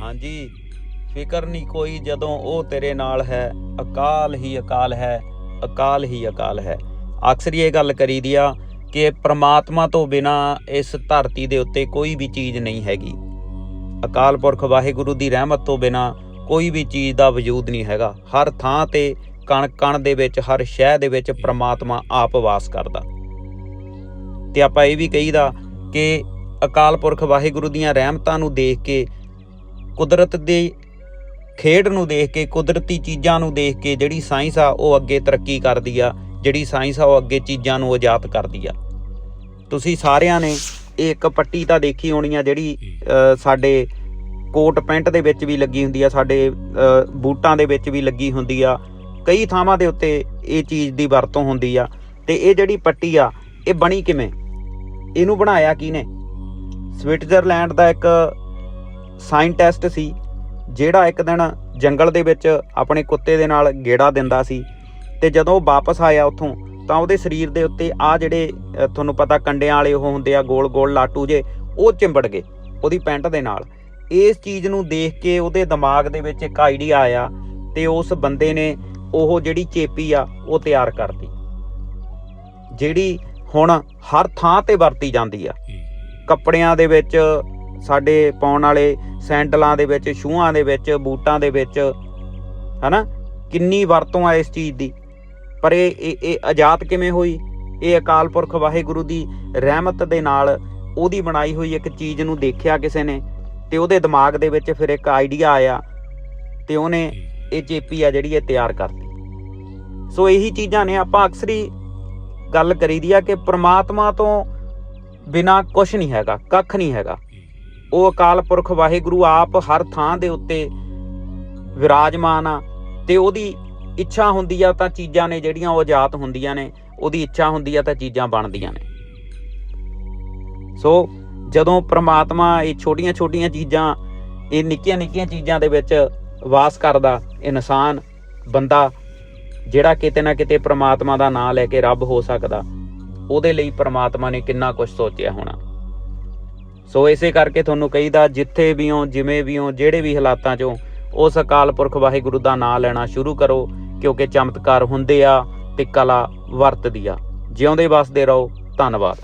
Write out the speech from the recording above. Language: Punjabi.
ਹਾਂਜੀ। ਫਿਕਰ ਨਹੀਂ ਕੋਈ ਜਦੋਂ ਉਹ ਤੇਰੇ ਨਾਲ ਹੈ। ਅਕਾਲ ਹੀ ਅਕਾਲ ਹੈ, ਅਕਾਲ ਹੀ ਅਕਾਲ ਹੈ। ਅਕਸਰ ਇਹ ਗੱਲ ਕਰੀ ਦੀ ਆ ਕਿ ਪ੍ਰਮਾਤਮਾ ਤੋਂ ਬਿਨਾ ਇਸ ਧਰਤੀ ਦੇ ਉੱਤੇ ਕੋਈ ਵੀ ਚੀਜ਼ ਨਹੀਂ ਹੈਗੀ। ਅਕਾਲ ਪੁਰਖ ਵਾਹਿਗੁਰੂ ਦੀ ਰਹਿਮਤ ਤੋਂ ਬਿਨਾ ਕੋਈ ਵੀ ਚੀਜ਼ ਦਾ ਵਜੂਦ ਨਹੀਂ ਹੈਗਾ। ਹਰ ਥਾਂ ਤੇ ਕਣ ਕਣ ਦੇ ਵਿੱਚ, ਹਰ ਸ਼ਹਿ ਦੇ ਵਿੱਚ ਪ੍ਰਮਾਤਮਾ ਆਪ ਵਾਸ ਕਰਦਾ। ਤੇ ਆਪਾਂ ਇਹ ਵੀ ਕਹੀਦਾ ਕਿ ਅਕਾਲ ਪੁਰਖ ਵਾਹਿਗੁਰੂ ਦੀਆਂ ਰਹਿਮਤਾਂ ਨੂੰ ਦੇਖ ਕੇ ਕੁਦਰਤ ਦੀ ਖੇਡ ਨੂੰ ਦੇਖ ਕੇ ਕੁਦਰਤੀ ਚੀਜ਼ਾਂ ਨੂੰ ਦੇਖ ਕੇ ਜਿਹੜੀ ਸਾਇੰਸ ਆ ਉਹ ਅੱਗੇ ਤਰੱਕੀ ਕਰਦੀ ਆ। ਜਿਹੜੀ ਸਾਇੰਸ ਆ ਉਹ ਅੱਗੇ ਚੀਜ਼ਾਂ ਨੂੰ ਇਜਾਦ ਕਰਦੀ ਆ। ਤੁਸੀਂ ਸਾਰਿਆਂ ਨੇ ਇਹ ਇੱਕ ਪੱਟੀ ਤਾਂ ਦੇਖੀ ਹੋਣੀ ਆ ਜਿਹੜੀ ਸਾਡੇ ਕੋਟ ਪੈਂਟ ਦੇ ਵਿੱਚ ਵੀ ਲੱਗੀ ਹੁੰਦੀ ਆ ਸਾਡੇ ਬੂਟਾਂ ਦੇ ਵਿੱਚ ਵੀ ਲੱਗੀ ਹੁੰਦੀ ਆ। ਕਈ ਥਾਵਾਂ ਦੇ ਉੱਤੇ ਇਹ ਚੀਜ਼ ਦੀ ਵਰਤੋਂ ਹੁੰਦੀ ਆ। ਤੇ ਇਹ ਜਿਹੜੀ ਪੱਟੀ ਆ ਇਹ ਬਣੀ ਕਿਵੇਂ? ਇਹਨੂੰ ਬਣਾਇਆ ਕਿਹਨੇ ਸਵਿਟਜ਼ਰਲੈਂਡ ਦਾ ਇੱਕ ਸਾਇੰਟਿਸਟ ਸੀ ਜਿਹੜਾ ਇੱਕ ਦਿਨ ਜੰਗਲ ਦੇ ਵਿੱਚ ਆਪਣੇ ਕੁੱਤੇ ਦੇ ਨਾਲ ਗੇੜਾ ਦਿੰਦਾ ਸੀ ਤੇ ਜਦੋਂ ਉਹ ਵਾਪਸ ਆਇਆ ਉੱਥੋਂ ਤਾਂ ਉਹਦੇ ਸਰੀਰ ਦੇ ਉੱਤੇ ਆ ਜਿਹੜੇ ਤੁਹਾਨੂੰ ਪਤਾ ਕੰਡਿਆਂ ਵਾਲੇ ਉਹ ਹੁੰਦੇ ਆ ਗੋਲ ਗੋਲ ਲਾਟੂ ਜੇ ਉਹ ਚਿੰਬੜ ਗਏ ਉਹਦੀ ਪੈਂਟ ਦੇ ਨਾਲ। ਇਸ ਚੀਜ਼ ਨੂੰ ਦੇਖ ਕੇ ਉਹਦੇ ਦਿਮਾਗ ਦੇ ਵਿੱਚ ਇੱਕ ਆਈਡੀਆ ਆਇਆ ਤੇ ਉਸ ਬੰਦੇ ਨੇ ਉਹ ਜਿਹੜੀ ਚੇਪੀ ਆ ਉਹ ਤਿਆਰ ਕਰਤੀ ਜਿਹੜੀ ਹੁਣ ਹਰ ਥਾਂ ਤੇ ਵਰਤੀ ਜਾਂਦੀ ਆ। ਕੱਪੜਿਆਂ ਦੇ ਵਿੱਚ ਸਾਡੇ ਪਾਉਣ ਵਾਲੇ ਸੈਂਡਲਾਂ ਦੇ ਵਿੱਚ ਸ਼ੂਆਂ ਦੇ ਵਿੱਚ, ਬੂਟਾਂ ਦੇ ਵਿੱਚ, ਹਨਾ? ਕਿੰਨੀ ਵਰਤੋਂ ਆ ਇਸ ਚੀਜ਼ ਦੀ। ਪਰ ਇਹ ਇਹ ਆਜ਼ਾਦ ਕਿਵੇਂ ਹੋਈ? ਇਹ ਅਕਾਲ ਪੁਰਖ ਵਾਹਿਗੁਰੂ ਦੀ ਰਹਿਮਤ ਦੇ ਨਾਲ ਉਹਦੀ ਬਣਾਈ ਹੋਈ ਇੱਕ ਚੀਜ਼ ਨੂੰ ਦੇਖਿਆ ਕਿਸੇ ਨੇ ਤੇ ਉਹਦੇ ਦਿਮਾਗ ਦੇ ਵਿੱਚ ਫਿਰ ਇੱਕ ਆਈਡੀਆ ਆਇਆ ਤੇ ਉਹਨੇ ਇਹ ਚੇਪੀ ਆ ਜਿਹੜੀ ਇਹ ਤਿਆਰ ਕਰਤੀ। ਸੋ ਇਹੀ ਚੀਜ਼ਾਂ ਨੇ। ਆਪਾਂ ਅਕਸਰ ਹੀ ਗੱਲ ਕਰੀਦੀ ਆ ਕਿ ਪ੍ਰਮਾਤਮਾ ਤੋਂ ਬਿਨਾ ਕੁਝ ਨਹੀਂ ਹੈਗਾ, ਕੱਖ ਨਹੀਂ ਹੈਗਾ। ਉਹ ਅਕਾਲ ਪੁਰਖ ਵਾਹਿਗੁਰੂ ਆਪ ਹਰ ਥਾਂ ਦੇ ਉੱਤੇ ਵਿਰਾਜਮਾਨ ਆ ਤੇ ਉਹਦੀ ਇੱਛਾ ਹੁੰਦੀ ਆ ਤਾਂ ਚੀਜ਼ਾਂ ਨੇ ਜਿਹੜੀਆਂ ਉਹ ਆਜ਼ਾਦ ਹੁੰਦੀਆਂ ਨੇ, ਉਹਦੀ ਇੱਛਾ ਹੁੰਦੀ ਆ ਤਾਂ ਚੀਜ਼ਾਂ ਬਣਦੀਆਂ ਨੇ। ਸੋ ਜਦੋਂ ਪ੍ਰਮਾਤਮਾ ਇਹ ਛੋਟੀਆਂ-ਛੋਟੀਆਂ ਚੀਜ਼ਾਂ, ਇਹ ਨਿੱਕੀਆਂ-ਨਿੱਕੀਆਂ ਚੀਜ਼ਾਂ ਦੇ ਵਿੱਚ ਵਾਸ ਕਰਦਾ, ਇਨਸਾਨ ਬੰਦਾ ਜਿਹੜਾ ਕਿਤੇ ਨਾ ਕਿਤੇ ਪ੍ਰਮਾਤਮਾ ਦਾ ਨਾਮ ਲੈ ਕੇ ਰੱਬ ਹੋ ਸਕਦਾ, ਉਹਦੇ ਲਈ ਪ੍ਰਮਾਤਮਾ ਨੇ ਕਿੰਨਾ ਕੁਝ ਸੋਚਿਆ ਹੋਣਾ। ਸੋ ਇਸੇ ਕਰਕੇ ਤੁਹਾਨੂੰ ਕਹੀਦਾ, ਜਿੱਥੇ ਵੀ ਹੋ, ਜਿਵੇਂ ਵੀ ਹੋ, ਜਿਹੜੇ ਵੀ ਹਾਲਾਤਾਂ 'ਚੋਂ ਉਸ ਅਕਾਲ ਪੁਰਖ ਵਾਹਿਗੁਰੂ ਦਾ ਨਾਮ ਲੈਣਾ ਸ਼ੁਰੂ ਕਰੋ, ਕਿਉਂਕਿ ਚਮਤਕਾਰ ਹੁੰਦੇ ਆ ਤੇ ਕਲਾ ਵਰਤਦੀ ਆ। ਜਿਉਂਦੇ ਵਸਦੇ ਰਹੋ। ਧੰਨਵਾਦ।